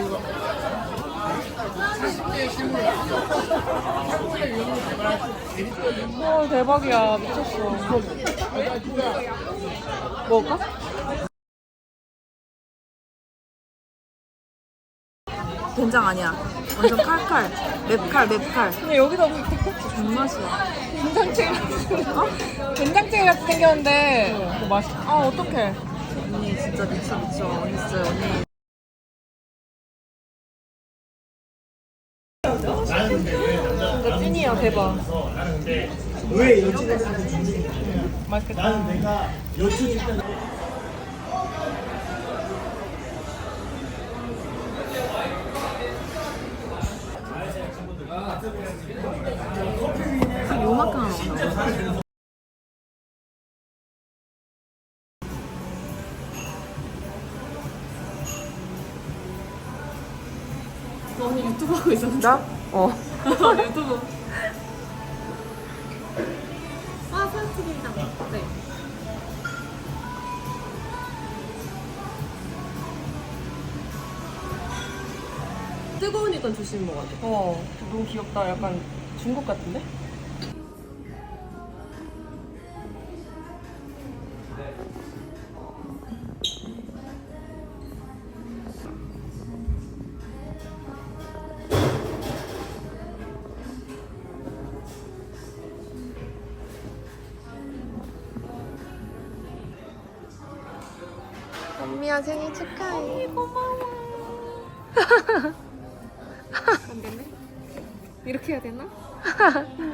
나서 얘네 이거 40대 실물 어 대박이야 미쳤어 먹을까? 된장 아니야. 완전 칼칼. 맵칼, 맵칼. 근데 여기다 뭐 이렇게 정맛이야. 된장찌개 어? 된장찌개 같이 생겼는데 그 맛있 아 어떡해 언니 진짜 미쳐, 미쳐. 언니 진짜 언니. 진짜 찐이야 대박 왜 여친한테 주지? 맛있겠다 나는 내가 여친 줄 때. 요만큼 하나 언니 유튜브 하고 있었는데 나? 어. 유튜브 아 파스티입니다 네 뜨거우니까 조심 먹어야 돼. 어, 너무 귀엽다. 약간 중국 같은데? 언니야 생일 축하해. 안 됐네? 이렇게 해야 되나?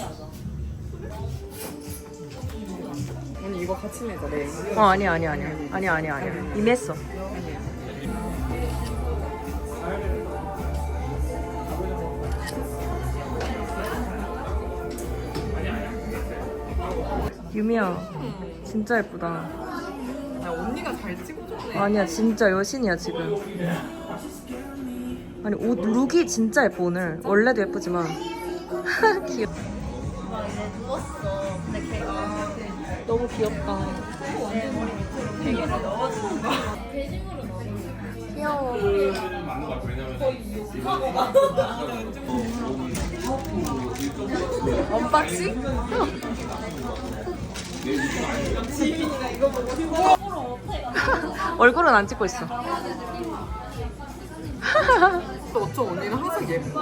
신기하다. 언니 이거 같이 내자 내 어 아니야 아니 아니 아니 아니 아니 이미 했어. 유미야 진짜 예쁘다. 야 언니가 잘 찍어줬네. 아니야 진짜 여신이야 지금. 아니 옷 룩이 진짜 예뻐 오늘. 원래도 예쁘지만 귀여워. 엽 너무 귀엽다. 귀여워 언박싱? 얼굴은 안 찍고 있어. 또 어쩜 언니는 항상 예뻐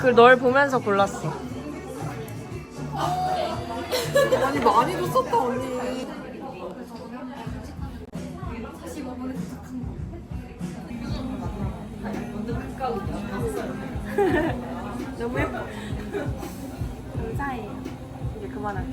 그 널 보면서 골랐어 아니 많이도 썼다 언니. 너무 예뻐. 감사해요. 이제 그만할게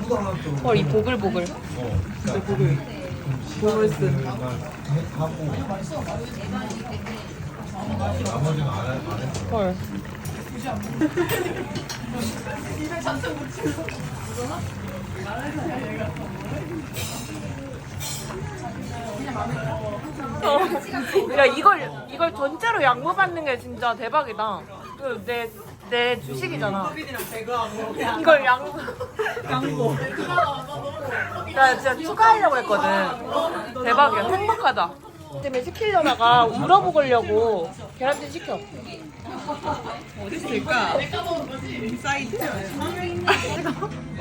무도 안 왔죠. 헐 이 보글보글. 어, 보글. 보글스. 하고. 나머지는 안, 해- 안 했어. 헐 야 이걸 이걸 전체로 양보 받는 게 진짜 대박이다. 그내 내 주식이잖아. 이걸 양 양보. 나 진짜 추가하려고 했거든. 대박이야. 행복하다. 때문에 시키려다가 물어보려고 계란찜 시켜. 어디 있을까? 사이트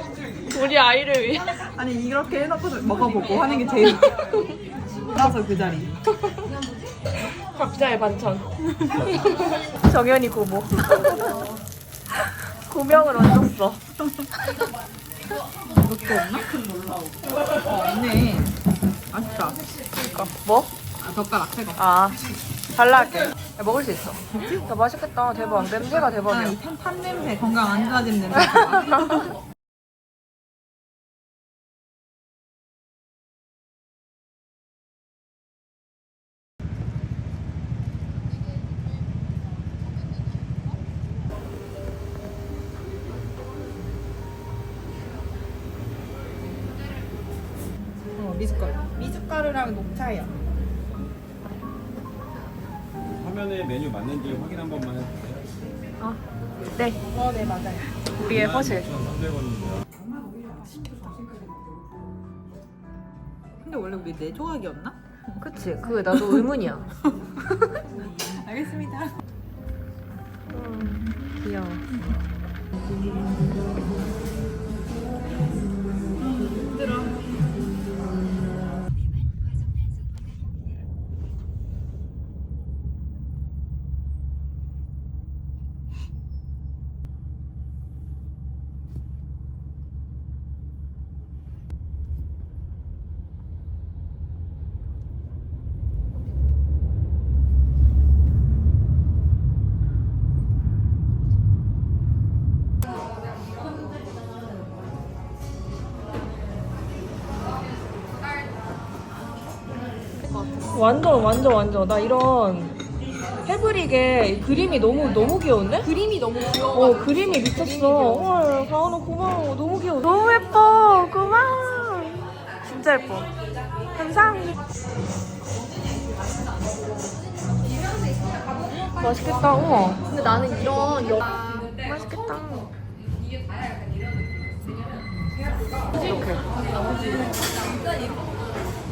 우리 아이를 위해. 아니 이렇게 해놓고 먹어보고 하는 게 제일 나서 그 자리 각자의 반찬. 정연이 고모. 고명을 얹었어. 이것도 없나? 어 없네 맛있다 그러니까 뭐? 아 젓가락 새거 아 달라할게. 야, 먹을 수 있어. 야 맛있겠다. 대박. 냄새가 대박이야. 아이 판 냄새 건강 안 좋아지는 냄새 미숫가루랑 녹차예요 화면에 메뉴 맞는지 확인 한 번만 해주세요. 아, 네. 어, 네 맞아요 우리의 허실. 300원입니다. 근데 원래 우리 네 조각이었나? 그치. 그게 나도 의문이야. 알겠습니다 음, 귀여워. 완전 완전 완전 나 이런 패브릭에 그림이 너무 너무 귀여운데? 그림이 너무 귀여워 어 그림이 미쳤어. 헐 가은아 고마워. 너무 귀여워. 너무 예뻐. 고마워. 진짜 예뻐. 감사합니다. 맛있겠다. 우와. 근데 나는 이런 여... 맛있겠다.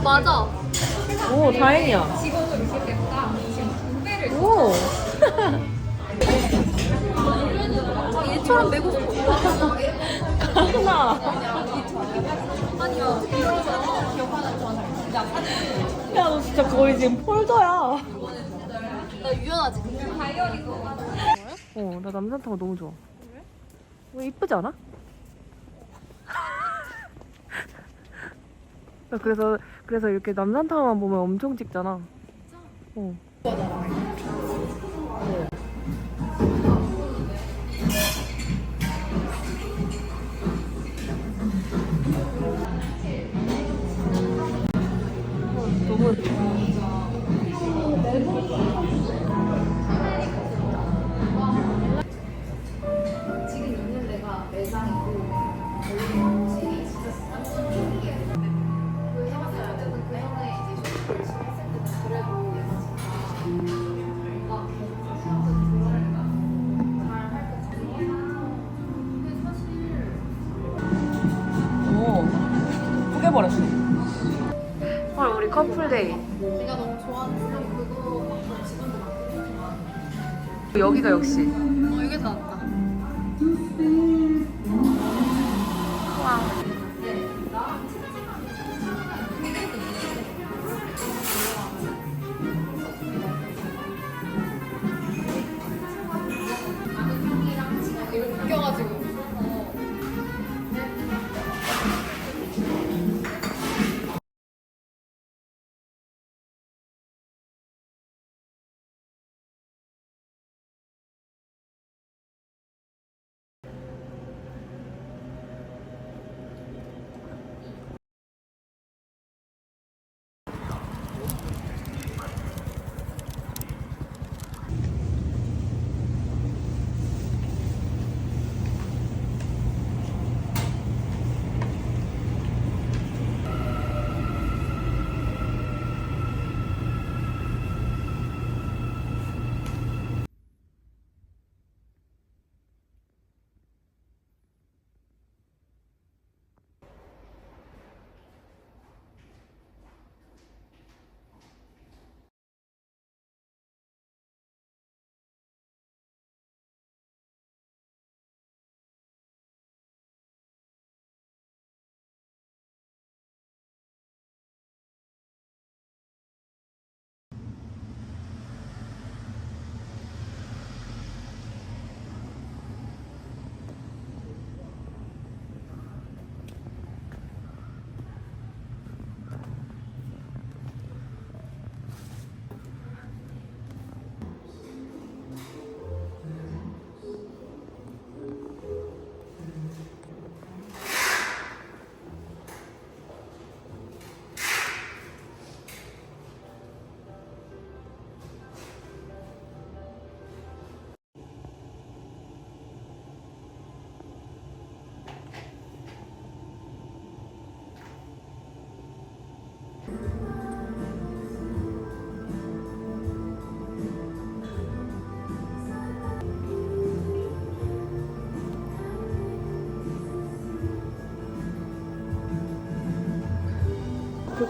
어, 맞아. 오, 다행이야. 오. 아, 얘처럼 메고 싶어. 아니야. 이러면서 기억하는 건 진짜 야, 너 진짜 거의 지금 폴더야. 나 유연하지. 어, 나 남산타가 너무 좋아. 왜? 이쁘지 않아? 그래서 그래서 이렇게 남산타만 보면 엄청 찍잖아. 어. 너무 여기가 역시.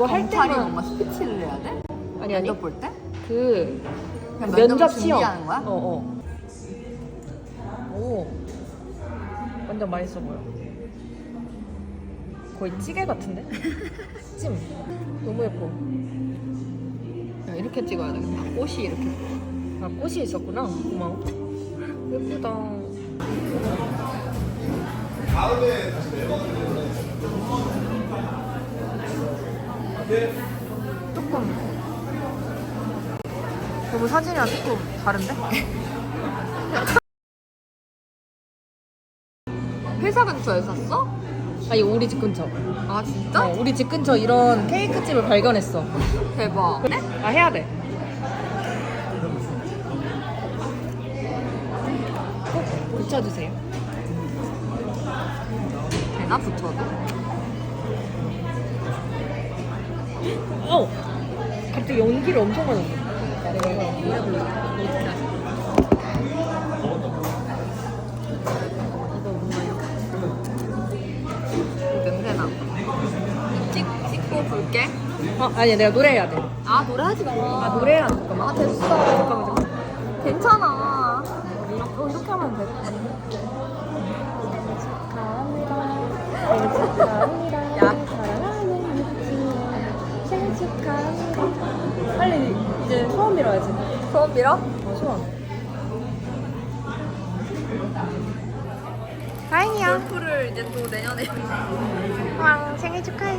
그거 할 검찰이 때만 뭔가 스피치를 해야 돼? 아니 아니 면접 볼 때? 그 그냥 면접 면접을 시험 준비하는 거야? 어 어. 오 완전 맛있어 보여. 거의 찌개 같은데? 찜 너무 예뻐. 야, 이렇게 찍어야 돼. 다 꽃이 이렇게. 아 꽃이 있었구나. 고마워. 예쁘다. 다음에 다시 매번 조금 너무 사진이랑 조금 다른데? 회사 근처에 샀어? 아니 우리 집 근처. 아 진짜? 어, 우리 집 근처 이런 케이크 집을 발견했어. 대박. 아 해야 돼. 꼭 붙여주세요. 되나 붙여도? 어. 갑자기 연기를 엄청 많이. 냄새나. 찍, 찍고 볼게. 어 아니야 내가 노래해야 돼. 아 노래하지 마. 아 돼. 잠깐만. 아 됐어. 잠깐만 잠깐만. 괜찮아. 어, 이렇게 하면 돼. 야. 빨리 빌어야지. 소원 빌어? 어 소원. 다행이야. 골프를 이제 또 내년에. 왕 생일 축하해.